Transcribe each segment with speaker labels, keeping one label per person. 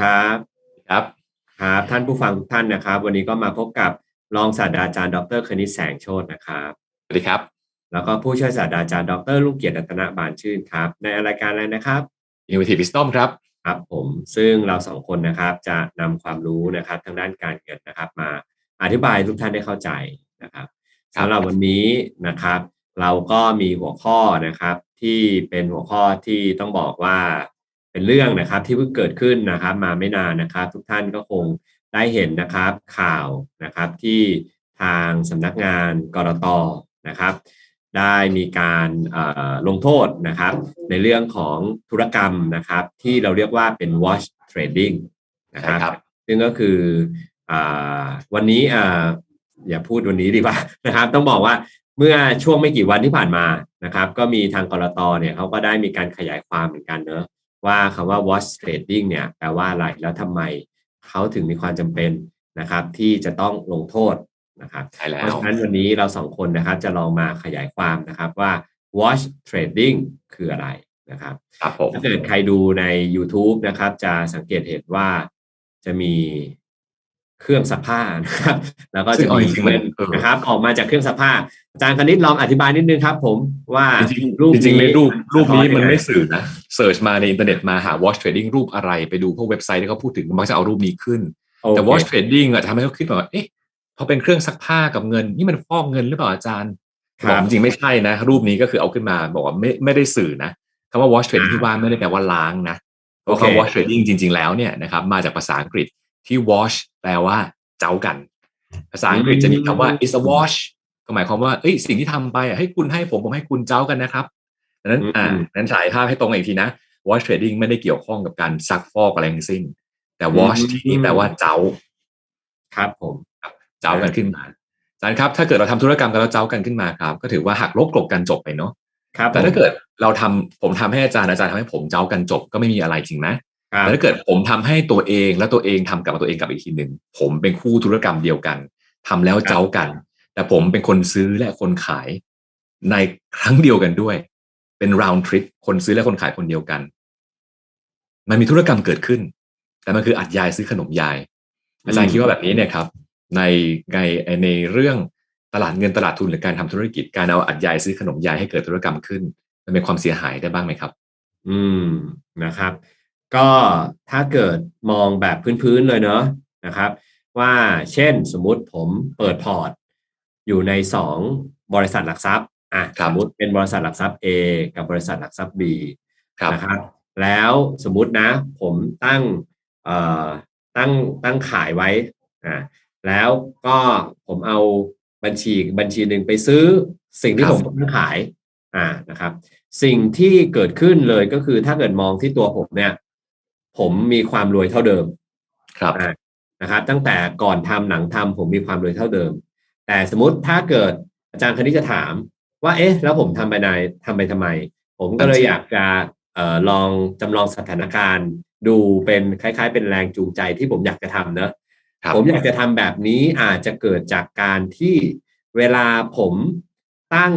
Speaker 1: วัสดีครับ
Speaker 2: ครับ
Speaker 1: ครับท่านผู้ฟังทุกท่านนะครับ วันนี้ก็มาพบกับรองศาสตราจารย์ดรคณิตแสงโชตนะครับ
Speaker 2: สวัสดีครับ
Speaker 1: แล้วก็ผู้ช่วยศาสตราจารย์ดรลุงเกียรติรัตนบานชื่นครับ ในรายการอะไรนะครับ
Speaker 2: Innovative Wisdom ครับ
Speaker 1: ครับผมซึ่งเราสองคนนะครับจะนำความรู้นะครับทางด้านการเงินนะครับ มาอธิบายทุกท่านได้เข้าใจนะครับ
Speaker 2: ครับ
Speaker 1: สำหรับวันนี้นะครับ เราก็มีหัวข้อนะครับ ที่เป็นหัวข้อที่ต้องบอกว่า เป็นเรื่องนะครับที่เพิ่งเกิดขึ้นนะครับ มาไม่นานนะครับ ทุกท่านก็คงได้เห็นนะครับข่าวนะครับที่ทางสำนักงานกรตนะครับ ได้มีการเอ่อลงโทษนะครับ ในเรื่องของธุรกรรมนะครับ ที่เราเรียกว่าเป็น watch trading นะครับ
Speaker 2: ใช่ครับ
Speaker 1: ซึ่งก็คืออาวันนี้อ่าอย่าพูดวันนี้ดีกว่านะครับ ต้องบอกว่าเมื่อช่วงไม่กี่วันที่ผ่านมานะครับ ก็มีทางกรตเนี่ยเขาก็ได้มีการขยายความเหมือนกันเนอะ ว่าคำว่า watch trading เนี่ยแปลว่าอะไรแล้วทำไมเขาถึงมีความจำเป็นนะครับ ที่จะต้องลงโทษนะครับ
Speaker 2: ใช่แล้
Speaker 1: เพราะ
Speaker 2: ว
Speaker 1: ฉะนั้นวันนี้เราสองคนนะครับ จะลองมาขยายความนะครับว่า watch trading คืออะไรนะครับ
Speaker 2: ครับผม
Speaker 1: ถ้าเกิดใครดูใน YouTube นะครับ จะสังเกตเห็นว่าจะมี เครื่องซักผ้านะครับ แล้วก็
Speaker 2: ซึ่
Speaker 1: จะ
Speaker 2: งเอา
Speaker 1: มี
Speaker 2: จริงๆมัน
Speaker 1: เงิน
Speaker 2: เออ
Speaker 1: นะครับ ออกมาจากเครื่องซักผ้าอาจารย์คณิตลองอธิบายนิดนึงครับ ผมว่า
Speaker 2: จริง
Speaker 1: รูป
Speaker 2: ๆจริงๆในรูปรูปนี้มันไม่
Speaker 1: สะท้อ
Speaker 2: สื่อนะเสิร์ชมาในอินเทอร์เน็ตมาหา watch trading รูปอะไรไปดูพวกเว็บไซต์ที่เขาพูดถึงมักจะเอารูปนี้ขึ้น
Speaker 1: ยังไง
Speaker 2: แต่
Speaker 1: โอเค
Speaker 2: watch trading อะทำให้เขาคิดว่าเอ๊ะพอเป็นเครื่องซักผ้ากับเงิน นี่มันฟอกเงินหรือเปล่าอาจารย์
Speaker 1: ครับ
Speaker 2: บอกจริงๆไม่ใช่นะ รูปนี้ก็คือเอาขึ้นมาบอกว่าไม่ไม่ได้สื่อนะคำว่า watch trading
Speaker 1: อ่า
Speaker 2: ที่ว่าไม่ได้แปลว่าล้างนะเพราะ
Speaker 1: โอเค
Speaker 2: คำ watch trading จริง ๆแล้วเนี่ยนะครับมาจากภาษาอังกฤษ ที่ wash แปลว่าเจ้ากัน ภาษาอังกฤษจะมีคำว่า is a wash ก็หมายความว่าเอ้ยสิ่งที่ทำไปอะให้คุณให้ผมผมให้คุณเจ้ากันนะครับดังนั้น
Speaker 1: อืม
Speaker 2: อ่านั้นฉายภาพให้ตรงกันอีกทีนะ wash trading ไม่ได้เกี่ยวข้องกับการซักฟอกอะไรทั้งสิ้น แต่ wash
Speaker 1: อืม
Speaker 2: ที่นี่แปลว่าเจ้า
Speaker 1: ครับผม
Speaker 2: เจ้ากันขึ้นมาอาจารย์ครับถ้าเกิดเราทำธุรกรรมกันแล้วเจ้ากันขึ้นมาครับ ก็ถือว่าหักลบกลบกันจบไปเนาะ
Speaker 1: ครับ
Speaker 2: แต่ถ้าเกิดเราทำผมทำให้อาจารย์อาจารย์ทำให้ผมเจ้ากันจบก็ไม่มีอะไรจริงไหม
Speaker 1: ครับ
Speaker 2: แต่ถ้าเกิดผมทำให้ตัวเองแล้วตัวเองทำกลับมาตัวเองกลับอีกทีหนึ่งผมเป็นคู่ธุรกรรมเดียวกันทำแล้วเจ้ากัน แต่ผมเป็นคนซื้อและคนขายในครั้งเดียวกันด้วย เป็น round trip คนซื้อและคนขายคนเดียวกัน มันมีธุรกรรมเกิดขึ้น แต่มันคืออัดยายซื้อขนมยาย อาจารย์คิดว่าแบบนี้เนี่ยครับ ในในในเรื่องตลาดเงินตลาดทุนหรือการทำธุรกิจการเอาอัดยายซื้อขนมยายให้เกิดธุรกรรมขึ้น มันเป็นความเสียหายได้บ้างไหมครับ
Speaker 1: อืมนะครับ ก็ถ้าเกิดมองแบบพื้นๆเลยเนอะนะครับ ว่าเช่นสมมุติผมเปิดพอร์ต อยู่ในสองบริษัทหลักทรัพย์อะ
Speaker 2: ครั
Speaker 1: ส
Speaker 2: บ
Speaker 1: มมติเป็นบริษัทหลักทรัพย์ A กับบริษัทหลักทรัพย์ B
Speaker 2: ครับ
Speaker 1: นะครับ แล้วสมมุตินะ ผมตั้งเอ่อตั้งตั้งขายไว้อ่าแล้วก็ผมเอาบัญชีบัญชีหนึ่งไปซื้อสิ่งที่
Speaker 2: ครับ
Speaker 1: ผมตั้งขายอ่านะครับ สิ่งที่เกิดขึ้นเลยก็คือถ้าเกิดมองที่ตัวผมเนี่ย ผมมีความรวยเท่าเดิม
Speaker 2: ครับ
Speaker 1: อ่านะครับตั้งแต่ก่อนทำหลังทำผมมีความรวยเท่าเดิม แต่สมมติถ้าเกิดอาจารย์คณิตจะถาม ว่า เอ๊ะ แล้วผมทำไปไหนทำไปทำไม ผมก็เลยอยากจะเอ่อลองจำลองสถานการณ์ ดูเป็นคล้าย ๆ เป็นแรงจูงใจที่ผมอยากจะทำเนอะ
Speaker 2: ครับ
Speaker 1: ผมอยากจะทำแบบนี้อาจจะเกิดจากการที่เวลาผมตั้ง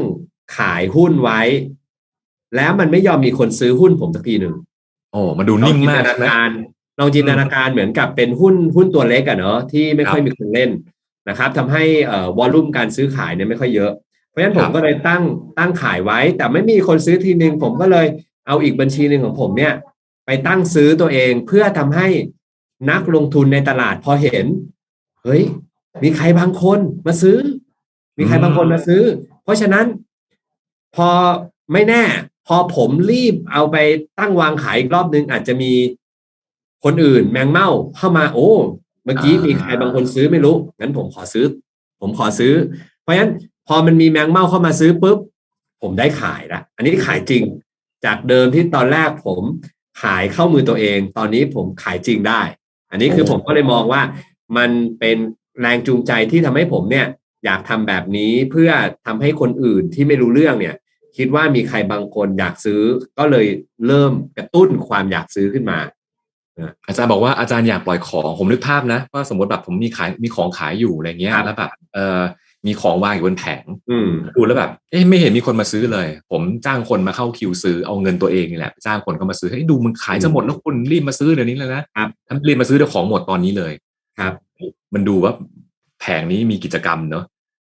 Speaker 1: ขายหุ้นไว้ แล้วมันไม่ยอมมีคนซื้อหุ้นผมสักทีหนึ่ง
Speaker 2: โอ้มันดูนิ่งมาก
Speaker 1: ลองจินตนา
Speaker 2: นะ
Speaker 1: การลองจินตนาการเหมือนกับเป็นหุ้นหุ้นตัวเล็กอะเนาะที่ไม่ค่อย
Speaker 2: ครับ
Speaker 1: มีคนเล่นนะครับทำให้เอ่อวอลลุ่มการซื้อขายเนี่ยไม่ค่อยเยอะ เพราะฉะนั้นผ
Speaker 2: ค
Speaker 1: ม
Speaker 2: รับ
Speaker 1: ก็เลยตั้งตั้งขายไว้ แต่ไม่มีคนซื้อทีนึง ผมก็เลยเอาอีกบัญชีหนึ่งของผมเนี่ย ไปตั้งซื้อตัวเองเพื่อทำให้นักลงทุนในตลาดพอเห็น เฮ้ย มีใครบางคนมาซื้อ มีใครบางคนมาซื้อ เพราะฉะนั้น พอไม่แน่ พอผมรีบเอาไปตั้งวางขายอีกรอบนึง อาจจะมีคนอื่นแมงเม่าเข้ามาโอ้ เมื่อกี้
Speaker 2: อ่ามี
Speaker 1: มีใครบางคนซื้อไม่รู้งั้นผมขอซื้อ ผมขอซื้อ เพราะฉะนั้นพอมันมีแมงเม่าเข้ามาซื้อปุ๊บผมได้ขายละอันนี้ขายจริง จากเดิมที่ตอนแรกผมขายเข้ามือตัวเอง ตอนนี้ผมขายจริงได้ อันนี้คือ
Speaker 2: โอ้
Speaker 1: ผมก็เลยมองว่า มันเป็นแรงจูงใจที่ทำให้ผมเนี่ย อยากทำแบบนี้เพื่อทำให้คนอื่นที่ไม่รู้เรื่องเนี่ย คิดว่ามีใครบางคนอยากซื้อ ก็เลยเริ่มกระตุ้นความอยากซื้อขึ้นมา
Speaker 2: อาจารย์บอกว่าอาจารย์อยากปล่อยของผมนึกภาพนะว่าสมมติแบบผมมีขายมีของขายอยู่อะไรเงี้ย
Speaker 1: ครับ
Speaker 2: แล้วแบบเออมีของวางอยู่บนแผง
Speaker 1: อืม
Speaker 2: ดูแล้วแบบเอ๊ะไม่เห็นมีคนมาซื้อเลย ผมจ้างคนมาเข้าคิวซื้อเอาเงินตัวเองนี่แหละจ้างคนเข้ามาซื้อให้ยดูมึงขายจะหมดแล้วคุณรีบมาซื้อเดี๋ยวนี้เลยนะครับถ้ารีบมาซื้อเดี๋ยวของหมดตอนนี้เลย
Speaker 1: ครับ
Speaker 2: มันดูว่าแผงนี้มีกิจกรรมเนอะ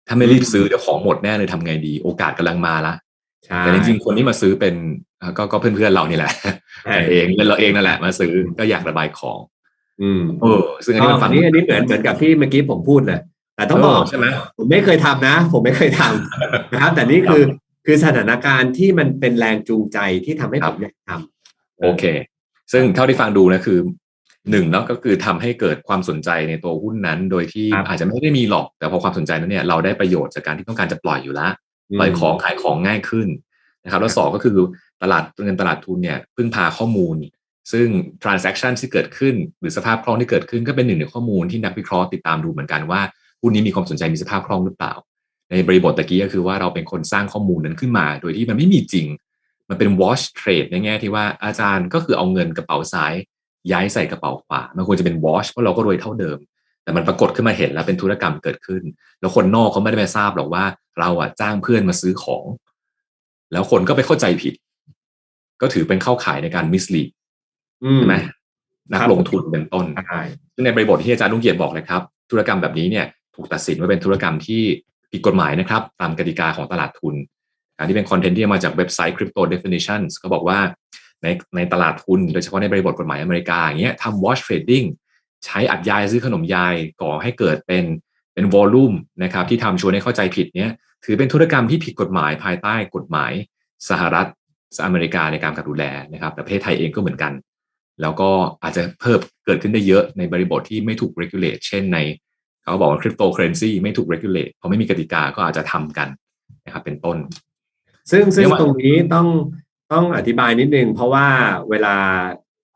Speaker 2: ถ้าไม่รีบซื้อเดี๋ยวของหมดแน่เลยทำไงดี โอกาสกำลังมาละ
Speaker 1: ใช่
Speaker 2: แต่จริงๆคนที่มาซื้อเป็นเอ่อก็ก็เพื่อนๆเรานี่แหละ
Speaker 1: ใช่
Speaker 2: กันเองเงินเราเองนั่นแหละมาซื้อก็อยากระบายของ
Speaker 1: อืม
Speaker 2: เออซึ่งอัน
Speaker 1: อ๋
Speaker 2: นี้
Speaker 1: อ
Speaker 2: มัน
Speaker 1: อั
Speaker 2: ฟั
Speaker 1: น
Speaker 2: ง
Speaker 1: นี้อันนี้เหมือนเหมือนกับที่เมื่อกี้ผมพูดเลยแต่ต้องบอก
Speaker 2: เใช่ไหม
Speaker 1: ผมไม่เคยทำนะ ผมไม่เคยทำนะครับ แต่นี่คือคือสถานการณ์ที่มันเป็นแรงจูงใจที่ทำให้
Speaker 2: ครั
Speaker 1: ผ
Speaker 2: บ
Speaker 1: มอยากทำ
Speaker 2: โอเค ซึ่งเท่าที่ฟังดูนะคือหนึ่งแล้วก็คือทำให้เกิดความสนใจในตัวหุ้นนั้น โดยที่
Speaker 1: ครับ
Speaker 2: อาจจะไม่ได้มีหรอกแต่พอความสนใจนั้นเนี่ยเราได้ประโยชน์จากการที่ต้องการจะปล่อยอยู่แล้ว ปล่อยของขายของง่ายขึ้นนะครับ แล้วสองก็คือตลาดเงินตลาดทุนเนี่ยพึ่งพาข้อมูล ซึ่ง transaction ที่เกิดขึ้น หรือสภาพคล่องที่เกิดขึ้นก็เป็นหนึ่งในข้อมูลที่นักวิเคราะห์ติดตามดูเหมือนกันว่าหุ้นนี้มีความสนใจมีสภาพคล่องหรือเปล่า ในบริบทตะกี้ก็คือว่าเราเป็นคนสร้างข้อมูลนั้นขึ้นมา โดยที่มันไม่มีจริง มันเป็น wash trade ในแง่ที่ว่าอาจารย์ก็คือเอาเงินกระเป๋าซ้ายย้ายใส่กระเป๋าขวา มันควรจะเป็น wash เพราะเราก็รวยเท่าเดิม แต่มันปรากฏขึ้นมาเห็นแล้วเป็นธุรกรรมเกิดขึ้น แล้วคนนอกเขาไม่ได้ไปทราบหรอกว่า เราอะจ้างเพื่อนมาซื้อของ แล้วคนก็ไปเข้าใจผิด ก็ถือเป็นเข้าขายในการ mislead
Speaker 1: อืม
Speaker 2: ใช่ไหมนัก
Speaker 1: ครับ
Speaker 2: ลงทุนเป็นต้น
Speaker 1: ใช่
Speaker 2: ซึ่งในบริบทที่อาจารย์ลุงเกียรติบอกเลยครับ ธุรกรรมแบบนี้เนี่ยถูกตัดสินว่าเป็นธุรกรรมที่ผิดกฎหมายนะครับ ตามกติกาของตลาดทุนการที่เป็นคอนเทนต์ที่มาจากเว็บไซต์ Crypto Definitions ก็บอกว่าในในตลาดทุนโดยเฉพาะในบริบทกฎหมายอเมริกาอย่างเงี้ยทำ wash trading ใช้อัดยายซื้อขนมยายก่อให้เกิดเป็นเป็นวอลลุ่มนะครับที่ทำชวนให้เข้าใจผิดเนี่ยถือเป็นธุรกรรมที่ผิดกฎหมายภายใต้กฎหมายสหรัฐอเมริกาในการกำกับดูแลนะครับ แต่ประเทศไทยเองก็เหมือนกัน แล้วก็อาจจะเพิ่มเกิดขึ้นได้เยอะในบริบทที่ไม่ถูก regulate เช่นในเขาบอกว่าคริปโตเคอเรนซีไม่ถูก regulate เพราะไม่มีกติกาก็อาจจะทำกันนะครับเป็นต้น
Speaker 1: ซึ่งซึ่ง
Speaker 2: เดี๋ยว
Speaker 1: ตรงนี้ต้องต้องอธิบายนิดนึง เพราะว่าเวลา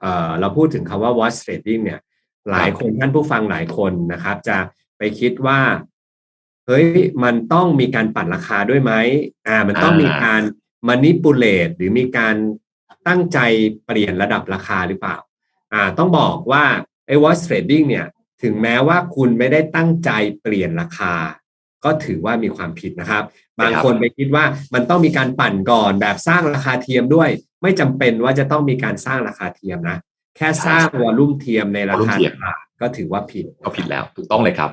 Speaker 1: เอ่อเราพูดถึงคำว่า watch trading เนี่ย หลายคนท่านผู้ฟังหลายคนนะครับ จะไปคิดว่าเฮ้ยมันต้องมีการปั่นราคาด้วยไหมอ่า มันต้องมีการ manipulate หรือมีการตั้งใจเปลี่ยนระดับราคาหรือเปล่า อ่า ต้องบอกว่าไอ้ watch trading เนี่ย ถึงแม้ว่าคุณไม่ได้ตั้งใจเปลี่ยนราคา ก็ถือว่ามีความผิดนะครับ บางคนไปคิดว่ามันต้องมีการปั่นก่อนแบบสร้างราคาเทียมด้วย ไม่จำเป็นว่าจะต้องมีการสร้างราคาเทียมนะ แค่สร้างวอลลุ่มเทียมในราคา
Speaker 2: volume เทียม
Speaker 1: ตลาดก็ถือว่าผิด
Speaker 2: ก็ผิดแล้วถูกต้องเลยครับ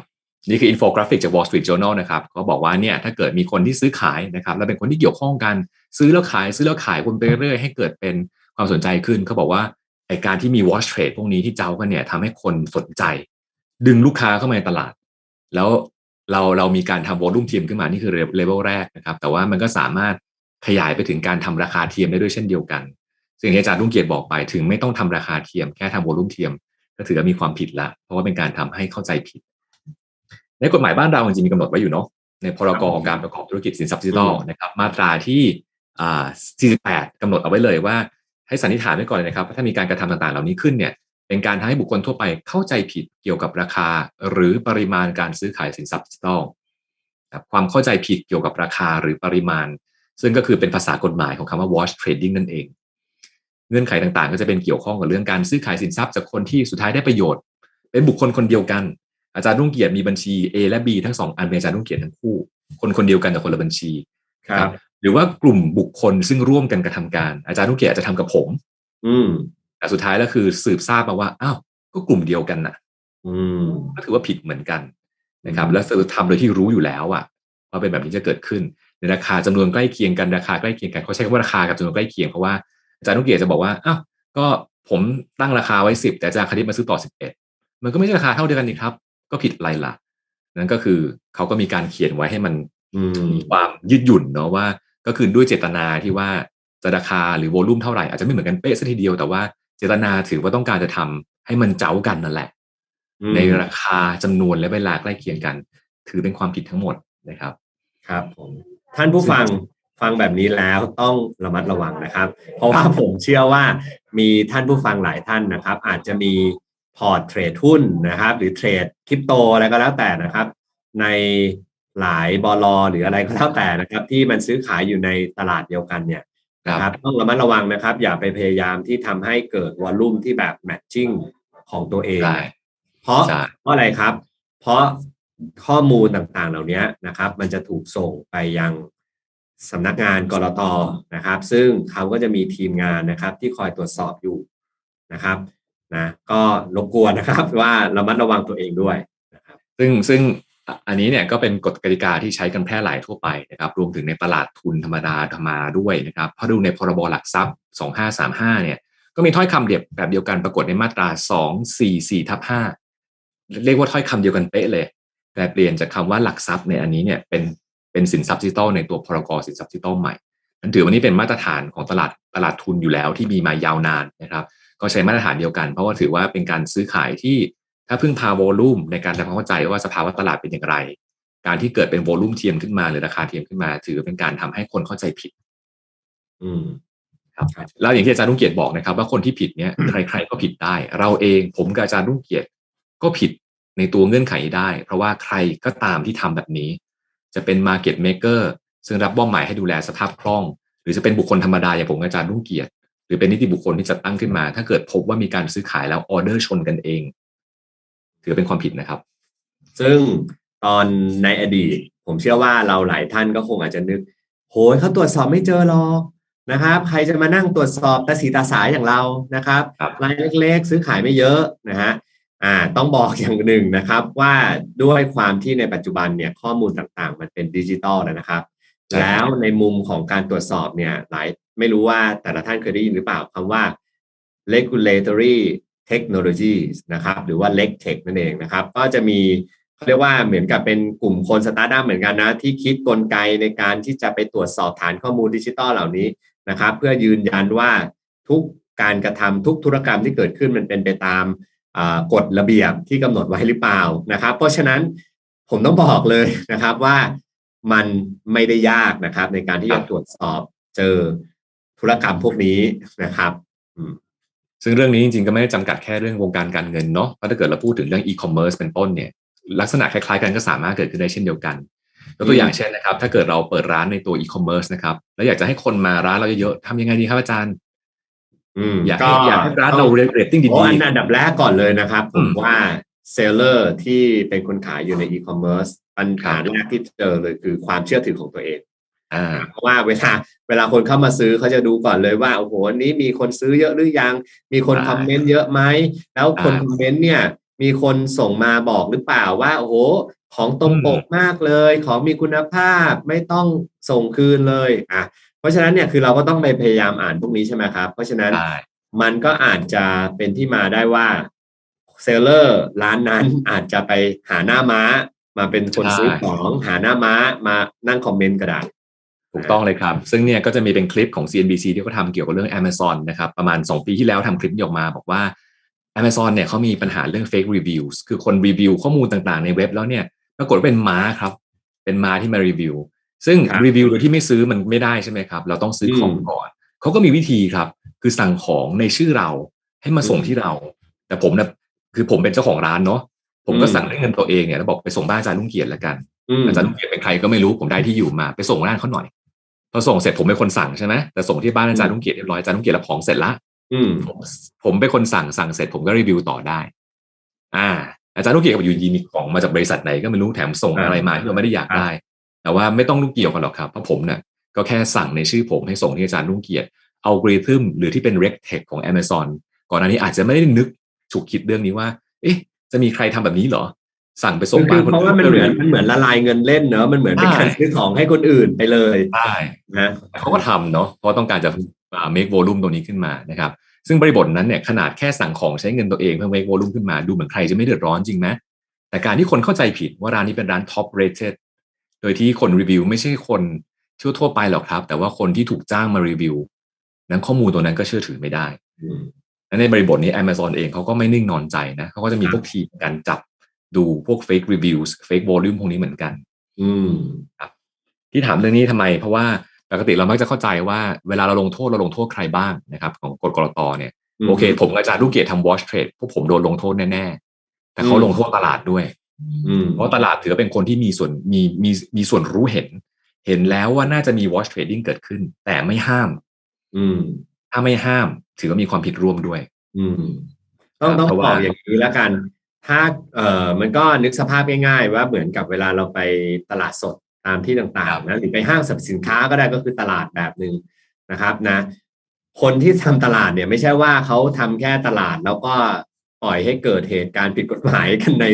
Speaker 2: นี่คืออินโฟกราฟิกจาก Wall Street Journal นะครับก็บอกว่าเนี่ยถ้าเกิดมีคนที่ซื้อขายนะครับแล้วเป็นคนที่เกี่ยวข้องกัน ซื้อแล้วขายซื้อแล้วขายวนไปเรื่อยๆให้เกิดเป็นความสนใจขึ้นเขาบอกว่าไอการที่มี watch trade พวกนี้ที่เจ้ากันเนี่ยทำให้คนสนใจ ดึงลูกค้าเข้ามาในตลาด แล้วเราเรามีการทำวอลลุ่มเทียมขึ้นมานี่คือเลเวลแรกนะครับ แต่ว่ามันก็สามารถขยายไปถึงการทำราคาเทียมได้ด้วยเช่นเดียวกัน ซึ่งที่อาจารย์รุ่งเกียรติบอกไปถึงไม่ต้องทำราคาเทียมแค่ทำวอลลุ่มเทียม ก็ถือว่ามีความผิดละ เพราะว่าเป็นการทำให้เข้าใจผิด ในกฎหมายบ้านเราจริงๆมีกำหนดไว้อยู่เนาะในพรกการประกอบธุรกิจสินทรัพย์ดิจิทัลนะครับ มาตราที่อ่า48กำหนดเอาไว้เลยว่า ให้สันนิษฐานไว้ก่อนเลยนะครับว่าถ้ามีการกระทำต่างๆ เหล่านี้ขึ้นเนี่ยเป็นการทำให้บุคคลทั่วไปเข้าใจผิดเกี่ยวกับราคา หรือปริมาณการซื้อขายสินทรัพย์ดิจิทัลครับความเข้าใจผิดเกี่ยวกับราคาหรือปริมาณ ซึ่งก็คือเป็นภาษากฎหมายของคำว่า wash trading นั่นเอง เงื่อนไขต่างๆ ก็จะเป็นเกี่ยวข้องกับเรื่องการซื้อขายสินทรัพย์จากคนที่สุดท้ายได้ประโยชน์ เป็นบุคคลคนเดียวกัน อาจารย์รุ่งเกียรติมีบัญชี A และ B ทั้งสองอันเป็นอาจารย์รุ่งเกียรติทั้งคู่ คนคนเดียวกันแต่คนละบัญชี
Speaker 1: ครับ
Speaker 2: หรือว่ากลุ่มบุคคลซึ่งร่วมกันกระทำการ อาจารย์รุ่งเกียรติอาจจะทำกับผม
Speaker 1: อืม
Speaker 2: แต่สุดท้ายแล้วคือสืบทราบมาว่าอ้าวก็กลุ่มเดียวกันน่ะ
Speaker 1: อืม
Speaker 2: ก็ถือว่าผิดเหมือนกันนะครับ
Speaker 1: อืม
Speaker 2: แล้วทำโดยที่รู้อยู่แล้วอะว่าเป็นแบบนี้จะเกิดขึ้นในราคาจำนวนใกล้เคียงกันราคาใกล้เคียงกันเขาใช้คำว่าราคากับจำนวนใกล้เคียงเพราะว่าอา จารย์นุเกียรติจะบอกว่าอ้าวก็ผมตั้งราคาไว้สิบแต่อาจารย์คณิตมาซื้อต่อสิบเอ็ดมันก็ไม่ใช่ราคาเท่าเดียวกันนี่ครับ ก็ผิดอะไรล่ะนั่นก็คือเขาก็มีการเขียนไว้ให้มัน
Speaker 1: อืม
Speaker 2: มีความยืดหยุ่นเนาะว่า ก็คือด้วยเจตนาที่ว่าจะราคาหรือโวลุ่มเท่าไหร่อาจจะไม่เหมือนกันเป๊ะซะทีเดียวแต่ว่าเจตนาถือว่าต้องการจะทำให้มันเจ้ากันนั่นแหละ
Speaker 1: อืม
Speaker 2: ในราคาจำนวนและเวลาใกล้เคียงกัน ถือเป็นความผิดทั้งหมดนะครับ
Speaker 1: ครับผมท่านผู้ฟัง ฟังแบบนี้แล้วต้องระมัดระวังนะครับ เพราะว่าผมเชื่อว่ามีท่านผู้ฟังหลายท่านนะครับ อาจจะมีพอร์ตเทรดหุ้นนะครับ หรือเทรดคริปโตอะไรก็แล้วแต่นะครับ ในหลายบลหรืออะไรก็แล้วแต่นะครับ ที่มันซื้อขายอยู่ในตลาดเดียวกันเนี่ยนะครับต้องระมัดระวังนะครับ อย่าไปพยายามที่ทำให้เกิดวอลลุ่มที่แบบแมทชิ่งของตัวเอง
Speaker 2: ใช่
Speaker 1: เพราะ
Speaker 2: ใช่
Speaker 1: เพราะอะไรครับ เพราะข้อมูลต่างๆเหล่านี้นะครับ มันจะถูกส่งไปยัง สำนักงานกรตนะครับ ซึ่งเขาก็จะมีทีมงานนะครับ ที่คอยตรวจสอบอยู่นะครับนะก็รบกวนนะครับว่าระมัดระวังตัวเองด้วยนะครับ
Speaker 2: ซึ่งซึ่งอันนี้เนี่ยก็เป็นกฎกติกาที่ใช้กันแพร่หลายทั่วไปนะครับ รวมถึงในตลาดทุนธรรมดาธรรมาด้วยนะครับเพราะดูในพรบหลักทรัพย์ 2535 เนี่ย ก็มีถ้อยคำเดียบแบบเดียวกันปรากฏในมาตรา 244ทับ5เรียกว่าถ้อยคำเดียวกันเป๊ะเลย แต่เปลี่ยนจากคำว่าหลักทรัพย์ในอันนี้เนี่ยเป็น เป็นสินทรัพย์ดิจิทัลในตัวพรกสินทรัพย์ดิจิทัลใหม่นั่นถือว่านี่เป็นมาตรฐานของตลาดตลาดทุนอยู่แล้วที่มีมายาวนานนะครับ ก็ใช้มาตรฐานเดียวกัน เพราะว่าถือว่าเป็นการซื้อขายที่ถ้าพึ่งพาโวลูมในการทำความเข้าใจว่าสภาวะตลาดเป็นอย่างไร การที่เกิดเป็นโวลูมเทียมขึ้นมาหรือราคาเทียมขึ้นมา ถือเป็นการทำให้คนเข้าใจผิด
Speaker 1: อืม
Speaker 2: ครับแล้วอย่างที่อาจารย์รุ่งเกียรติบอกนะครับ ว่าคนที่ผิดเนี่ยใคร ๆ ก็ผิดได้ เราเองผมกับอาจารย์รุ่งเกียรติก็ผิดในตัวเงื่อนไขนี้ได้ เพราะว่าใครก็ตามที่ทำแบบนี้ จะเป็น Market Maker ซึ่งรับมอบหมายให้ดูแลสภาพคล่อง หรือจะเป็นบุคคลธรรมดาอย่างผมกับอาจารย์รุ่งเกียรติหรือเป็นนิติบุคคลที่จัดตั้งขึ้นมา ถ้าเกิดพบว่ามีการซื้อขายแล้วออเดอร์ชนกันเอง ถือเป็นความผิดนะครับ
Speaker 1: ซึ่งตอนในอดีต ผมเชื่อว่าเราหลายท่านก็คงอาจจะนึก โหยเขาตรวจสอบไม่เจอหรอกนะครับ ใครจะมานั่งตรวจสอบตาสีตาสายอย่างเรานะครับ
Speaker 2: ครับ
Speaker 1: รายเล็กๆ ซื้อขายไม่เยอะนะฮะ อ่าต้องบอกอย่างหนึ่งนะครับว่าด้วยความที่ในปัจจุบันเนี่ยข้อมูลต่างๆ มันเป็นดิจิตอลแล้วนะครับ
Speaker 2: ใช่ครับ
Speaker 1: แล้วในมุมของการตรวจสอบเนี่ยหลายไม่รู้ว่าแต่ละท่านเคยได้ยินหรือเปล่าคำว่า regulatory technologies นะครับหรือว่า legtech นั่นเองนะครับ ก็จะมีเขาเรียกว่าเหมือนกับเป็นกลุ่มคนสตาร์ทอัพเหมือนกันนะ ที่คิดกลไกในการที่จะไปตรวจสอบฐานข้อมูลดิจิตอลเหล่านี้นะครับ เพื่อยืนยันว่าทุกการกระทำทุกธุรกรรมที่เกิดขึ้นมันเป็นไปตามอ่า กฎระเบียบที่กำหนดไว้หรือเปล่านะครับ เพราะฉะนั้นผมต้องบอกเลยนะครับว่ามันไม่ได้ยากนะครับ ในการที่
Speaker 2: ครั
Speaker 1: จะตรวจสอบเจอธุรกรรมพวกนี้นะครับ
Speaker 2: ซึ่งเรื่องนี้จริงๆก็ไม่ได้จำกัดแค่เรื่องวงการการเงินเนาะเพราะถ้าเกิดเราพูดถึงเรื่องอีคอมเมิร์ซเป็นต้นเนี่ยลักษณะคล้ายๆกันก็สามารถเกิดขึ้นได้เช่นเดียวกันยกตัวอย่างเช่นนะครับ ถ้าเกิดเราเปิดร้านในตัวอีคอมเมิร์ซนะครับแล้วอยากจะให้คนมาร้านเราเยอะๆทำยังไงดีครับอาจารย์
Speaker 1: อืม
Speaker 2: อยากให้อยากให้ร้านเราเรตติ้ง
Speaker 1: โอ้
Speaker 2: ดี
Speaker 1: อันอันดับแรกก่อนเลยนะครับผ
Speaker 2: อื
Speaker 1: ม
Speaker 2: ม
Speaker 1: ว่าเซลเลอร์ที่เป็นคนขายอยู่ในอีคอมเมิร์ซปัญ
Speaker 2: ครั
Speaker 1: หา
Speaker 2: บ
Speaker 1: แรกที่เจอเลยคือความเชื่อถือของตัวเอง
Speaker 2: ๆอ่า
Speaker 1: เพราะว่าเวลาเวลาคนเข้ามาซื้อเขาจะดูก่อนเลยว่าโอ้โหอันนี้มีคนซื้อเยอะหรือยัง มีคน
Speaker 2: ใช่
Speaker 1: คอมเมนต์เยอะไหมแล้วคน
Speaker 2: อ่า
Speaker 1: คอมเมนต์เนี่ย มีคนส่งมาบอกหรือเปล่าว่าโอ้โหของตรง
Speaker 2: อืม
Speaker 1: ปกมากเลย ของมีคุณภาพไม่ต้องส่งคืนเลยอะเพ ราะฉะนั้นเนี่ยคือเราก็ต้องไปพยายามอ่านพวกนี้ใช่ไหมครับ เพราะฉะนั้น
Speaker 2: ได้
Speaker 1: มันก็อาจจะเป็นที่มาได้ว่าเซลเลอร์ร้านนั้นอาจจะไปหาหน้าม้า มาเป็นคนซื้อของหาหน้าม้ามานั่งคอมเมนต์ก็ได้
Speaker 2: ถูกต้องเลยครับ ซึ่งเนี่ยก็จะมีเป็นคลิปของ CNBC ที่เขาทำเกี่ยวกับเรื่อง Amazon นะครับ ประมาณ 2 ปีที่แล้วทำคลิปนี้ออกมาบอกว่า Amazon เนี่ยเขามีปัญหาเรื่อง fake reviews คือคนรีวิวข้อมูลต่างๆในเว็บแล้วเนี่ยปรากฏว่าเป็นม้าครับ เป็นม้าที่มารีวิว ซึ่ง
Speaker 1: ครับ
Speaker 2: รีวิวโดยที่ไม่ซื้อมันไม่ได้ใช่ไหมครับ เราต้องซื้อของ
Speaker 1: อืม
Speaker 2: ก่อนเขาก็มีวิธีครับ คือสั่งของในชื่อเราให้มาส่ง
Speaker 1: อืม
Speaker 2: ที่เรา แต่ผมเนี่ยคือผมเป็นเจ้าของร้านเนาะผมก็
Speaker 1: อืม
Speaker 2: สั่งด้วยเงินตัวเองเนี่ยแล้วบอกไปส่งบ้านอาจารย์ลุงเกียรติแล้วกัน
Speaker 1: อืม
Speaker 2: อาจารย์ลุงเกียรติเป็นใครก็ไม่รู้ผมได้ที่อยู่มา ไปส่งร้านเขาหน่อยพอส่งเสร็จผมเป็นคนสั่งใช่ไหมแต่ส่งที่บ้านอาจารย์ลุงเกียรติเรียบร้อยอาจารย์ลุงเกียรติรับของเสร็จละ
Speaker 1: อืม
Speaker 2: ผมผมเป็นคนสั่งสั่งเสร็จผมก็รีวิวต่อได้ อ่า อาจารย์ลุงเกียรติกับอยู่ดีมีของมาจากบริษัทไหนก็ไม่รู้แถมส่ง
Speaker 1: อ่า
Speaker 2: อะไรมาที่เราไม่ได้อยากได้ แต่ว่าไม่ต้องลุงเกียรติกันหรอกครับ เพราะผมเนี่ยก็แค่สั่งในชื่อผมให้ส่งที่อาจารย์ลุงเกียรติอัลกอริทึมหรือที่เป็น rec tech ของ Amazon ก่อนหน้านี้อาจจะไม่ได้นึกฉุกคิดเรื่องนี้ว่า เอ๊ะ จะมีใครทำแบบนี้เหรอ สั่งไปส่ง
Speaker 1: คื
Speaker 2: บ้า
Speaker 1: อน
Speaker 2: คน
Speaker 1: เพราะว่ามัน
Speaker 2: ก็
Speaker 1: เหมือน
Speaker 2: รีวิว
Speaker 1: มันเหมือนละลายเงินเล่นเนอะมันเหมือนเป็นการ
Speaker 2: ใช่
Speaker 1: ซื้อของให้คนอื่นไปเลย
Speaker 2: ได้
Speaker 1: นะ
Speaker 2: แต่เขาก็ทำเนาะเพราะต้องการจะอ่า make volume ตรงนี้ขึ้นมานะครับ ซึ่งบริบทนั้นเนี่ยขนาดแค่สั่งของใช้เงินตัวเองเพื่อ make volume ขึ้นมาดูเหมือนใครจะไม่เดือดร้อนจริงไหมแต่การที่คนเข้าใจผิดว่าร้านนี้เป็นร้าน top rated โดยที่คนรีวิวไม่ใช่คนทั่วทั่วๆไปหรอกครับ แต่ว่าคนที่ถูกจ้างมารีวิว นั้นข้อมูลตัวนั้นก็เชื่อถือไม่ได้
Speaker 1: อืม
Speaker 2: และในบริบทนี้ Amazon เองเขาก็ไม่นิ่งนอนใจนะเขาก็จะมี
Speaker 1: ครับ
Speaker 2: พวกทีมการจับดูพวก fake reviews fake volume พวกนี้เหมือนกัน
Speaker 1: อืม
Speaker 2: ที่ถามเรื่องนี้ทำไม เพราะว่าปกติเรามักจะเข้าใจว่าเวลาเราลงโทษเราลงโทษใครบ้างนะครับ ของกฎกรตเนี่ย
Speaker 1: อืม
Speaker 2: โอเค ผมกับอาจารย์ลูกเกียรติทำ watch trade พวกผมโดนลงโทษแน่ ๆ แต่เขา
Speaker 1: อืม
Speaker 2: ลงโทษตลาดด้วย
Speaker 1: อืม
Speaker 2: เพราะตลาดถือว่าเป็นคนที่มีส่วนมีมีมีส่วนรู้เห็น เห็นแล้วว่าน่าจะมี watch trading เกิดขึ้น แต่ไม่ห้าม
Speaker 1: อืม
Speaker 2: ถ้าไม่ห้าม ถือว่ามีความผิดร่วมด้วย
Speaker 1: อืม ต้อง
Speaker 2: ครับ
Speaker 1: ต้อง
Speaker 2: เพราะ
Speaker 1: บ
Speaker 2: ว่า
Speaker 1: อกอย่างนี้แล้วกัน ถ้าเอ่อมันก็นึกสภาพง่ายๆ ว่าเหมือนกับเวลาเราไปตลาดสดตามที่ต่างๆนะหรือไปห้างสรรพสินค้าก็ได้ก็คือตลาดแบบหนึ่งนะครับนะ คนที่ทำตลาดเนี่ย ไม่ใช่ว่าเขาทำแค่ตลาดแล้วก็ป ล่อยให้เกิดเหตุการณ์ผิดกฎหมายกันใน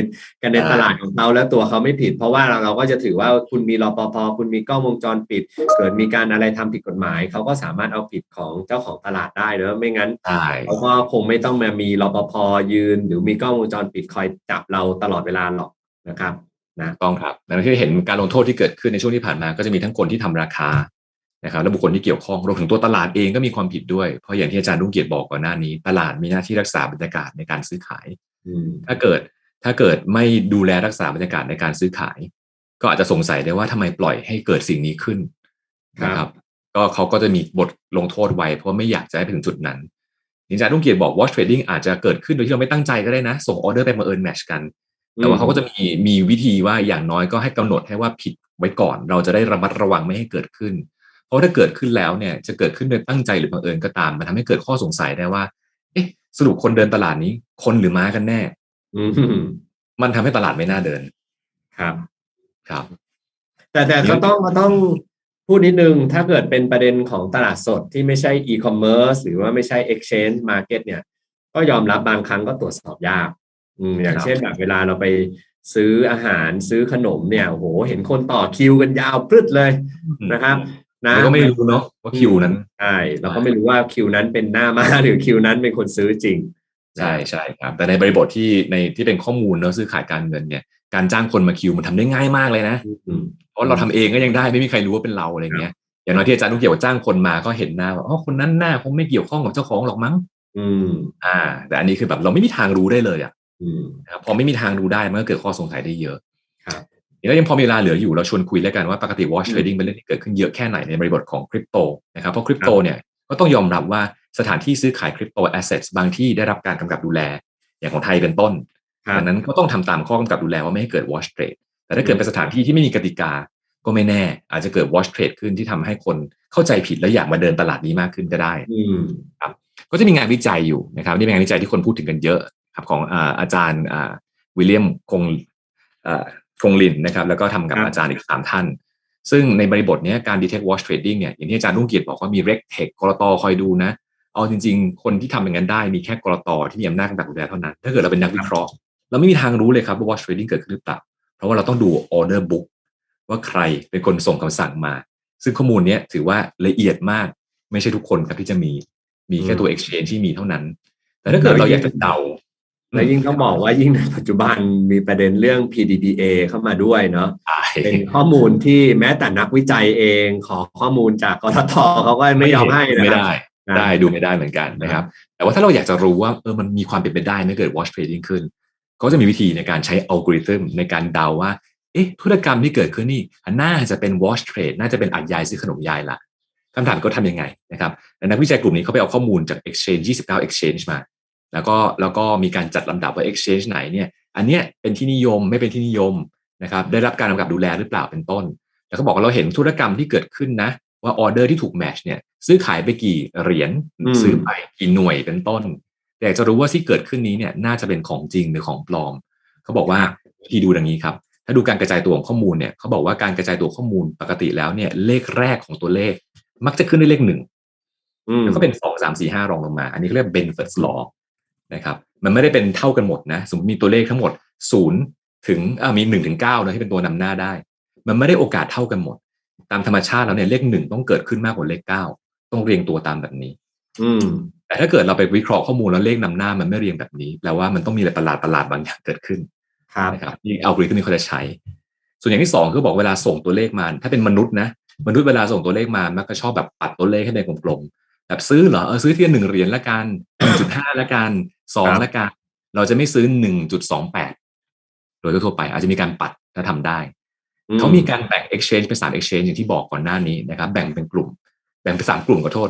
Speaker 1: กันใน
Speaker 2: อ่า
Speaker 1: ตลาดของเขาแล้วตัวเขาไม่ผิด เพราะว่าเราเราก็จะถือว่าคุณมีรปภคุณมีกล้องวงจรปิด เกิดมีการอะไรทำผิดกฎหมายเขาก็สามารถเอาผิดของเจ้าของตลาดได้เนอะไม่งั้น
Speaker 2: ใช่
Speaker 1: เขาก็คงไม่ต้องมามีรปภยืน หรือมีกล้องวงจรปิดคอยจับเราตลอดเวลาหรอกนะครับนะ
Speaker 2: ต้องครับดังนั้นที่เห็นการลงโทษที่เกิดขึ้นในช่วงที่ผ่านมาก็จะมีทั้งคนที่ทำราคา นะครับและบุคคลที่เกี่ยวข้องรวมถึงตัวตลาดเองก็มีความผิดด้วย เพราะอย่างที่อาจารย์รุ่งเกียรติบอกก่อนหน้านี้ ตลาดมีหน้าที่รักษาบรรยากาศในการซื้อขาย
Speaker 1: อืม
Speaker 2: ถ้าเกิดถ้าเกิดไม่ดูแลรักษาบรรยากาศในการซื้อขาย ก็อาจจะสงสัยได้ว่าทำไมปล่อยให้เกิดสิ่งนี้ขึ้นนะครับ ก็เขาก็จะมีบทลงโทษไว้ เพราะไม่อยากจะให้ไปถึงจุดนั้นอาจารย์รุ่งเกียรติบอก watch trading อาจจะเกิดขึ้นโดยที่เราไม่ตั้งใจก็ได้นะ ส่งออเดอร์ไปมาเอิญแมชกันแต่ว่าเขาก็จะมีมีวิธีว่าอย่างน้อยก็ให้กำหนดให้ว่าผิดไว้ก่อน เราจะได้ระมัดระวังไม่ให้เกิดขึ้นเพ ราะถ้าเกิดขึ้นแล้วเนี่ยจะเกิดขึ้นโดยตั้งใจหรือบังเอิญก็ตาม มันทำให้เกิดข้อสงสัยได้ว่า เอ๊ะ สรุปคนเดินตลาดนี้ คนหรือม้ากันแน่
Speaker 1: อืม
Speaker 2: มันทำให้ตลาดไม่น่าเดิน
Speaker 1: ครับ
Speaker 2: ครับ
Speaker 1: แต่แต่ก็ต้องก็ต้องพูดนิดนึง ถ้าเกิดเป็นประเด็นของตลาดสดที่ไม่ใช่อีคอมเมิร์ซหรือว่าไม่ใช่ exchange market เนี่ย ก็ยอมรับบางครั้งก็ตรวจสอบยากอืมอย่าง
Speaker 2: ครับ
Speaker 1: เช่นแบบเวลาเราไปซื้ออาหารซื้อขนมเนี่ยโอ้โหเห็นคนต่อคิวกันยาวพรึดเลยนะครับ นะ
Speaker 2: แล้วก็ไม่รู้เนาะว่าคิวนั้น
Speaker 1: ใช่เราก็ไม่รู้ว่าคิวนั้นเป็นหน้ามาหรือคิวนั้นเป็นคนซื้อจริง
Speaker 2: ใช่ใช่ครับ แต่ในบริบทที่ในที่เป็นข้อมูลเนอะซื้อขายการเงินเนี่ยการจ้างคนมาคิวมันทำได้ง่ายมากเลยนะ
Speaker 1: อืม
Speaker 2: เพราะเราทำเองก็ยังได้ไม่มีใครรู้ว่าเป็นเราอะไรเงี้ยอย่างน้อยที่อาจารย์นุกเกี่ยวกับจ้างคนมาก็เห็นหน้าว่าอ๋อคนนั้นหน้าคงไม่เกี่ยวข้องกับเจ้าของหรอกมั้ง
Speaker 1: อืม
Speaker 2: อ่า แต่อันนี้คือแบบเราไม่มีทางรู้ได้เลยอะ
Speaker 1: อืม
Speaker 2: นะครับพอไม่มีทางรู้ได้มันก็เกิดข้อสงสัยได้เยอะ
Speaker 1: ครับ
Speaker 2: แล้วยังพอมีเวลาเหลืออยู่เราชวนคุยแล้วกันว่าปกติ watch
Speaker 1: อืม
Speaker 2: trading เป็นเรื่องที่เกิดขึ้นเยอะแค่ไหนในบริบทของคริปโตนะครับเพราะคริปโตเนี่ยก็ต้องยอมรับว่าสถานที่ซื้อขายคริปโตแอสเซทบางที่ได้รับการกำกับดูแลอย่างของไทยเป็นต้น
Speaker 1: ครับ
Speaker 2: ดังนั้นก็ต้องทำตามข้อกำกับดูแลว่าไม่ให้เกิด watch trade แต่ถ้าเกิดเป็นสถานที่ที่ไม่มีกติกาก็ไม่แน่ อาจจะเกิด watch trade ขึ้นที่ทำให้คนเข้าใจผิดและอยากมาเดินตลาดนี้มากขึ้นก็ได้
Speaker 1: อืม
Speaker 2: ก็จะมีงานวิจัยอยู่นะครับนี่เป็นงานวิจัยที่คนพูดถึงกันเยอะครับของอาอาจารย์อ่าวิลเลียมคง อ่าคงลินนะครับ แล้วก็ทำกับ
Speaker 1: ครับ
Speaker 2: อาจารย์อีกสามท่าน ซึ่งในบริบทเนี้ยการ detect watch trading เนี่ยอย่างที่อาจารย์รุ่งเกียรติบอกว่ามี reg tech กรตคอยดูนะเอาจริง ๆ คนที่ทำอย่างนั้นได้มีแค่กรตที่มีอำนาจกำกับดูแลเท่านั้น ถ้าเกิดเราเป็นนักวิเคราะห์ เราไม่มีทางรู้เลยครับว่า watch trading เกิดขึ้นหรือเปล่าเพราะว่าเราต้องดู order book ว่าใครเป็นคนส่งคำสั่งมา ซึ่งข้อมูลเนี้ยถือว่าละเอียดมากไม่ใช่ทุกคนครับที่จะมีมีแค่ตัว exchange ที่มีเท่านั้น แต่ถ้าเกิดเราอยากจะเดา
Speaker 1: และยิ่งต้องบอกว่ายิ่งในปัจจุบันมีประเด็นเรื่อง PDPA เข้ามาด้วยเนาะ
Speaker 2: ใช่
Speaker 1: เป็นข้อมูลที่แม้แต่นักวิจัยเองขอข้อมูลจากกททเขาก็ไม่ยอมให้นะ
Speaker 2: ไม่
Speaker 1: ครับ
Speaker 2: ได้
Speaker 1: นะ
Speaker 2: ได้ดูไม่ได้เหมือนกันนะครับ แต่ว่าถ้าเราอยากจะรู้ว่าเออมันมีความเป็นไปได้ไม่เกิด watch trading ขึ้นเขาจะมีวิธีในการใช้อัลกอริทึมในการเดาว่าเอ๊ะธุรกรรมที่เกิดขึ้นนี่น่าจะเป็น watch trade น่าจะเป็นอัดยายซื้อขนมยายละคำถามก็ทำยังไงนะครับและนักวิจัยกลุ่มนี้เขาไปเอาข้อมูลจาก exchange 29 exchange มา แล้วก็แล้วก็มีการจัดลำดับว่า exchange ไหนเนี่ยอันเนี้ยเป็นที่นิยมไม่เป็นที่นิยมนะครับได้รับการกำกับดูแลหรือเปล่าเป็นต้น แล้วก็บอกว่าเราเห็นธุรกรรมที่เกิดขึ้นนะ ว่าออเดอร์ที่ถูกแมชเนี่ยซื้อขายไปกี่เหรียญ
Speaker 1: อืม
Speaker 2: ซื้อไปกี่หน่วยเป็นต้น แต่อยากจะรู้ว่าที่เกิดขึ้นนี้เนี่ยน่าจะเป็นของจริงหรือของปลอม เขาบอกว่าวิธีดูดังนี้ครับถ้าดูการกระจายตัวของข้อมูลเนี่ยเขาบอกว่าการกระจายตัวข้อมูลปกติแล้วเนี่ยเลขแรกของตัวเลข มักจะขึ้นด้วยเลขหนึ่ง
Speaker 1: อืม
Speaker 2: แล้วก็เป็นสองสามสี่ห้ารองลงมา อันนี้เขาเรียก Benford's law นะครับมันไม่ได้เป็นเท่ากันหมดนะสมมติมีตัวเลขทั้งหมดศูนย์ถึงอ่ามีหนึ่งถึงเก้านะที่เป็นตัวนำหน้าได้ มันไม่ได้โอกาสเท่ากันหมด ตามธรรมชาติแล้วเนี่ยเลขหนึ่งต้องเกิดขึ้นมากกว่าเลขเก้าต้องเรียงตัวตามแบบนี้
Speaker 1: อืม
Speaker 2: แต่ถ้าเกิดเราไปวิเคราะห์ข้อมูลแล้วเลขนำหน้ามันไม่เรียงแบบนี้แปลว่ามันต้องมีอะไรประหลาดประหลาดๆบางอย่างเกิดขึ้น
Speaker 1: ครับ
Speaker 2: นะครับที่อัลกอริทึมนี้เขาจะใช้ ส่วนอย่างที่สองคือบอกเวลาส่งตัวเลขมา ถ้าเป็นมนุษย์นะ มนุษย์เวลาส่งตัวเลขมา มักจะชอบแบบปัดตัวเลขให้เป็นกลมๆแบบซื้อเหรอเออซื้อที่หนึ่งเหรียญละกันหนึ่งจุดห้าละกัน สอง
Speaker 1: ครับ
Speaker 2: ละกันเราจะไม่ซื้อหนึ่งจุดสองแปดโดยทั่วๆไป อาจจะมีการปัดถ้าทำได้
Speaker 1: อื
Speaker 2: เขามีการแบ่ง exchange เป็นสาม exchange อย่างที่บอกก่อนหน้านี้นะครับ แบ่งเป็นกลุ่ม แบ่งเป็นสามกลุ่มขอโทษ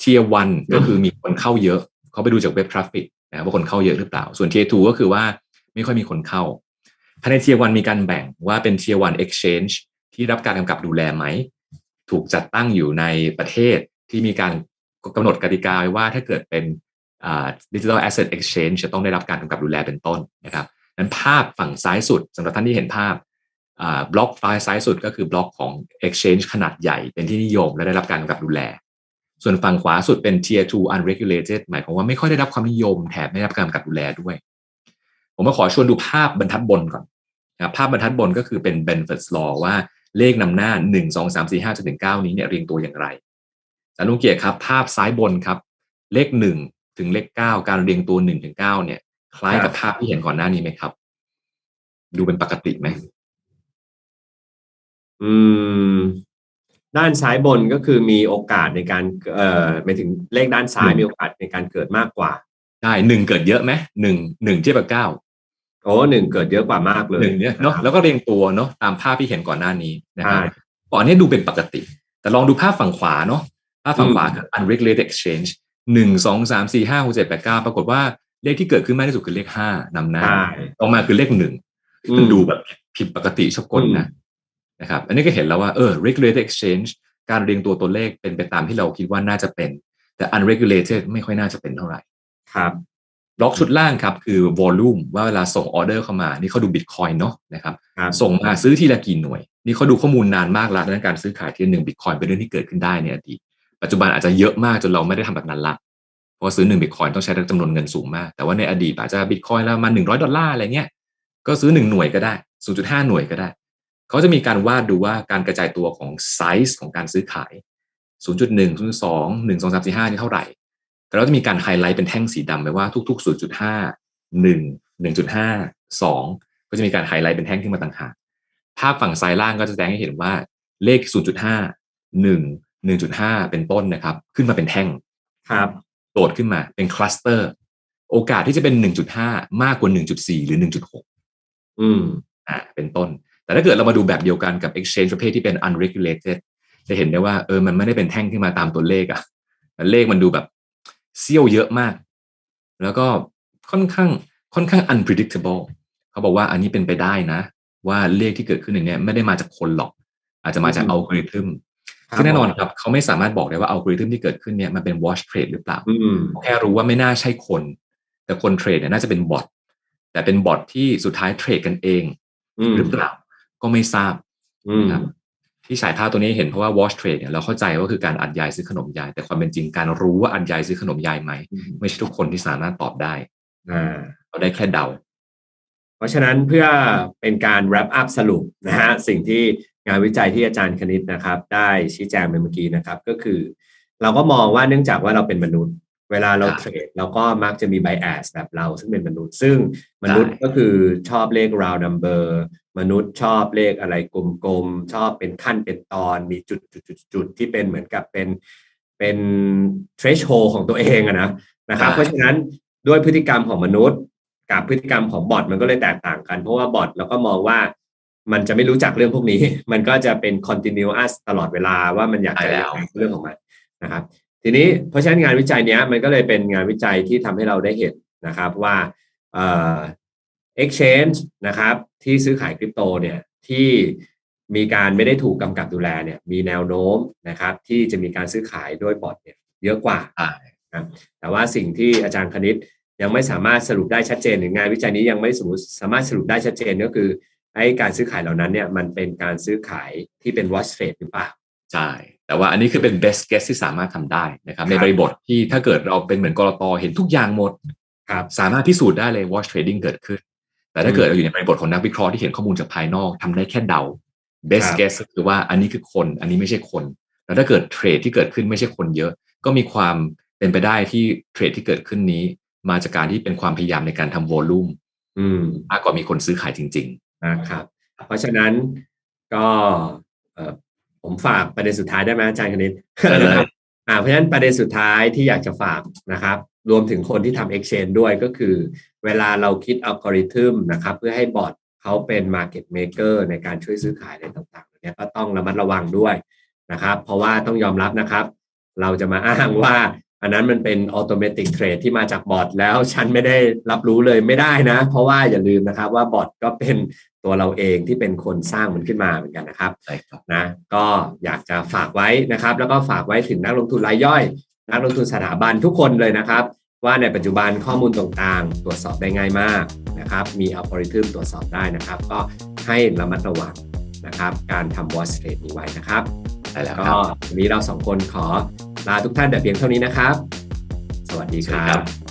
Speaker 2: tier one ก็คือมีคนเข้าเยอะ เขาไปดูจากเว็บทราฟฟิกนะครับว่าคนเข้าเยอะหรือเปล่า ส่วน tier two ก็คือว่าไม่ค่อยมีคนเข้าภายใน tier one มีการแบ่งว่าเป็น tier one exchange ที่รับการกำกับดูแลไหม ถูกจัดตั้งอยู่ในประเทศที่มีการกำหนดกติกาไว้ว่าถ้าเกิดเป็น ดิจิทัลแอสเซทเอ็กชแนนจะต้องได้รับการกำกับดูแลเป็นต้นนะครับนั้นภาพฝั่งซ้ายสุดสำหรับท่านที่เห็นภาพบล็อกไฟล์ซ้ายสุดก็คือบล็อกของ Exchange ขนาดใหญ่เป็นที่นิยมและได้รับการกำกับดูแล ส่วนฝั่งขวาสุดเป็น Tier 2 unregulated หมายความว่าไม่ค่อยได้รับความนิยมแถมไม่ได้รับการกำกับดูแลด้วย ผมมาขอชวนดูภาพบรรทัดบนก่อนนะภาพบรรทัดบนก็คือเป็น Benford's Law ว่าเลขนำหน้า 1 2 3 4 5จนถึง9นี้เนี่ยเรียงตัวอย่างไรอาจารย์ลุงเกียรติครับ ภาพซ้ายบนครับ เลข 1 ถึงเลข9การเรียงตัว1ถึง9เนี่ย คล้ายกับภาพที่เห็นก่อนหน้านี้ไหมครับ ดูเป็นปกติไหม
Speaker 1: อืม ด้านซ้ายบนก็คือมีโอกาสในการ เอ่อหมายถึงเลขด้านซ้ายมีโอกาสในการเกิดมากกว่า
Speaker 2: ใช่หนึ่งเกิดเยอะไหมหนึ่งหนึ่งเทียบกับเก้า
Speaker 1: โอ้หนึ่งเกิดเยอะกว่ามากเลย
Speaker 2: หนึ่งเนี่ยเนาะแล้วก็เรียงตัวเนาะตามภาพที่เห็นก่อนหน้านี้นะครับ
Speaker 1: ใช่
Speaker 2: ก่อนนี้ดูเป็นปกติ แต่ลองดูภาพฝั่งขวาเนาะภาพฝั่งขวาคือ unregulated exchange หนึ่งสองสามสี่ห้าหกเจ็ดแปดเก้าปรากฏว่าเลขที่เกิดขึ้นมากที่สุดคือเลขห้านำหน้า
Speaker 1: ใช่
Speaker 2: ต่อมาคือเลขหนึ่ง
Speaker 1: อืม
Speaker 2: มันดูแบบผิดปกติชอบกลนะนะครับ อันนี้ก็เห็นแล้วว่าเออ regulated exchange การเรียงตัวตัวเลขเป็นไปตามที่เราคิดว่าน่าจะเป็น แต่ unregulated ไม่ค่อยน่าจะเป็นเท่าไหร่
Speaker 1: ครับ
Speaker 2: บล็อกชุดล่างครับคือ volume ว่าเวลาส่งออเดอร์เข้ามา นี่เขาดู Bitcoin เนาะนะครับ
Speaker 1: ครับ
Speaker 2: ส่งมาซื้อทีละกี่หน่วย นี่เขาดูข้อมูลนานมากแล้วในการซื้อขายทีละหนึ่ง Bitcoin เป็นเรื่องที่เกิดขึ้นได้ในอดีต ปัจจุบันอาจจะเยอะมากจนเราไม่ได้ทำแบบนั้นละเพราะซื้อหนึ่ง Bitcoin ต้องใช้จำนวนเงินสูงมาก แต่ว่าในอดีตอาจจะ Bitcoin แล้วมาหนึ่งร้อยดอลลาร์อะไรเงี้ยก็ซื้อหนึ่งหน่วยก็ได้0.5หน่วยก็ได้ เขาจะมีการวาดดูว่าการกระจายตัวของไซส์ของการซื้อขาย 0.1 0.2 1 2 3 4 5นี่เท่าไหร่ แต่เราจะมีการไฮไลท์เป็นแท่งสีดำไว้ว่าทุก ๆ 0.5 1 1.5 2 ก็จะมีการไฮไลท์เป็นแท่งขึ้นมาต่างหากภาพฝั่งซ้ายล่างก็จะแสดงให้เห็นว่าเลข 0.5 1 1.5 เป็นต้นนะครับ ขึ้นมาเป็นแท่ง
Speaker 1: ครับ
Speaker 2: โดดขึ้นมาเป็นคลัสเตอร์ โอกาสที่จะเป็น 1.5 มากกว่า 1.4 หรือ 1.6
Speaker 1: อืม
Speaker 2: อ่าเป็นต้น แต่ถ้าเกิดเรามาดูแบบเดียวกันกับ exchange ประเภทที่เป็น unregulated จะเห็นได้ว่าเออมันไม่ได้เป็นแท่งขึ้นมาตามตัวเลขอะแต่เลขมันดูแบบเซี่ยวเยอะมาก แล้วก็ค่อนข้างค่อนข้าง unpredictable เขาบอกว่าอันนี้เป็นไปได้นะ ว่าเลขที่เกิดขึ้นอย่างเนี้ยไม่ได้มาจากคนหรอก อาจจะมาจาก
Speaker 1: อืม
Speaker 2: อัลกอริทึม
Speaker 1: ครับ
Speaker 2: ซึ่งแน่นอนครับเขาไม่สามารถบอกได้ว่าอัลกอริทึมที่เกิดขึ้นเนี่ยมันเป็น wash trade หรือเปล่า
Speaker 1: อืม
Speaker 2: แค่รู้ว่าไม่น่าใช่คน แต่คนเทรดเนี่ยน่าจะเป็นบอทแต่เป็นบอทที่สุดท้ายเทรดกันเอง
Speaker 1: อืม
Speaker 2: หรือเปล่าก็ไม่ทราบ
Speaker 1: อืม
Speaker 2: นะครับที่ฉายภาพตัวนี้เห็นเพราะว่า wash trade เนี่ยเราเข้าใจว่าคือการอัดยายซื้อขนมยาย แต่ความเป็นจริงการรู้ว่าอัดยายซื้อขนมยายไหมไม่ใช่ทุกคนที่สามารถตอบได้
Speaker 1: อ่า
Speaker 2: เราได้แค่เดา
Speaker 1: เพราะฉะนั้นเพื่อเป็นการ wrap up สรุปนะฮะสิ่งที่ งานวิจัยที่อาจารย์คณิตนะครับ ได้ชี้แจงไปเมื่อกี้นะครับ ก็คือ เราก็มองว่าเนื่องจากว่าเราเป็นมนุษย์ เวลาเรา
Speaker 2: ครับ
Speaker 1: เทรดเราก็มักจะมี bias แบบเรา ซึ่งเป็นมนุษย์ ซึ่งมนุษย์
Speaker 2: ใช่
Speaker 1: ก็คือชอบเลข round number มนุษย์ชอบเลขอะไรกลมๆ ชอบเป็นขั้นเป็นตอน มีจุดจุดจุดจุดที่เป็นเหมือนกับเป็นเป็น threshold ของตัวเองอะนะนะครับ เพราะฉะนั้นด้วยพฤติกรรมของมนุษย์ กับพฤติกรรมของบอทมันก็เลยแตกต่างกัน เพราะว่าบอทเราก็มองว่า มันจะไม่รู้จักเรื่องพวกนี้ มันก็จะเป็น continuous ตลอดเวลาว่ามันอยากจะ
Speaker 2: ใช่แล้ว
Speaker 1: เรื่องของมันนะครับ ทีนี้เพราะฉะนั้นงานวิจัยเนี้ยมันก็เลยเป็นงานวิจัยที่ทำให้เราได้เห็นนะครับว่าเอ่อ exchange นะครับที่ซื้อขายคริปโตเนี่ยที่มีการไม่ได้ถูกกำกับดูแลเนี่ยมีแนวโน้มนะครับที่จะมีการซื้อขายด้วยบอทเนี่ยเยอะกว่า
Speaker 2: ใช่
Speaker 1: นะครับแต่ว่าสิ่งที่อาจารย์คณิตยังไม่สามารถสรุปได้ชัดเจนหรืองานวิจัยนี้ยังไม่สมมติสามารถสรุปได้ชัดเจนก็คือ ไอ้การซื้อขายเหล่านั้นเนี่ยมันเป็นการซื้อขายที่เป็น watch trade หรือเปล่า
Speaker 2: ใช่แต่ว่าอันนี้คือเป็น best guess ที่สามารถทำได้นะครับ ในบริบทที่ถ้าเกิดเราเป็นเหมือนกรตเห็นทุกอย่างหมด
Speaker 1: ครับ
Speaker 2: สามารถพิสูจน์ได้เลย wash trading เกิดขึ้น แต่ถ้าเกิดเราอยู่ในบริบทของนักวิเคราะห์ที่เห็นข้อมูลจากภายนอกทำได้แค่เดา best
Speaker 1: ครับ
Speaker 2: guess ก็คือว่าอันนี้คือคน อันนี้ไม่ใช่คน แล้วถ้าเกิดเทรดที่เกิดขึ้นไม่ใช่คนเยอะ ก็มีความเป็นไปได้ที่เทรดที่เกิดขึ้นนี้ มาจากการที่เป็นความพยายามในการทำ volume
Speaker 1: อืม
Speaker 2: มากกว่ามีคนซื้อขายจริง
Speaker 1: นะครับ เพราะฉะนั้นก็เอ่อผมฝากประเด็นสุดท้ายได้ไหมอาจารย์คณิต
Speaker 2: ได้เลย
Speaker 1: นะครับอ่าเพราะฉะนั้นประเด็นสุดท้ายที่อยากจะฝากนะครับ รวมถึงคนที่ทำ exchange ด้วยก็คือ เวลาเราคิดอัลกอริทึมนะครับ เพื่อให้บอทเขาเป็น market maker ในการช่วยซื้อขายอะไรต่างๆเนี่ยก็ต้องระมัดระวังด้วยนะครับ เพราะว่าต้องยอมรับนะครับ เราจะมาอ้างว่า อันนั้นมันเป็นอัตโนมัติเทรดที่มาจากบอทแล้วฉันไม่ได้รับรู้เลยไม่ได้นะ เพราะว่าอย่าลืมนะครับว่าบอทก็เป็นตัวเราเองที่เป็นคนสร้างมันขึ้นมาเหมือนกันนะครับ
Speaker 2: ใช่ครับ
Speaker 1: นะก็อยากจะฝากไว้นะครับ แล้วก็ฝากไว้ถึงนักลงทุนรายย่อย นักลงทุนสถาบันทุกคนเลยนะครับ ว่าในปัจจุบันข้อมูลต่างๆ ตรวจสอบได้ง่ายมากนะครับ มีอัลกอริทึมตรวจสอบได้นะครับ ก็ให้ระมัดระวังนะครับ การทำวอชเทรดนี้ไว้นะครับ
Speaker 2: แล้ว
Speaker 1: ก็วันนี้เราสองคนขอ ลาทุกท่านแต่เพียงเท่านี้นะครับ สวัสดีครั
Speaker 2: บ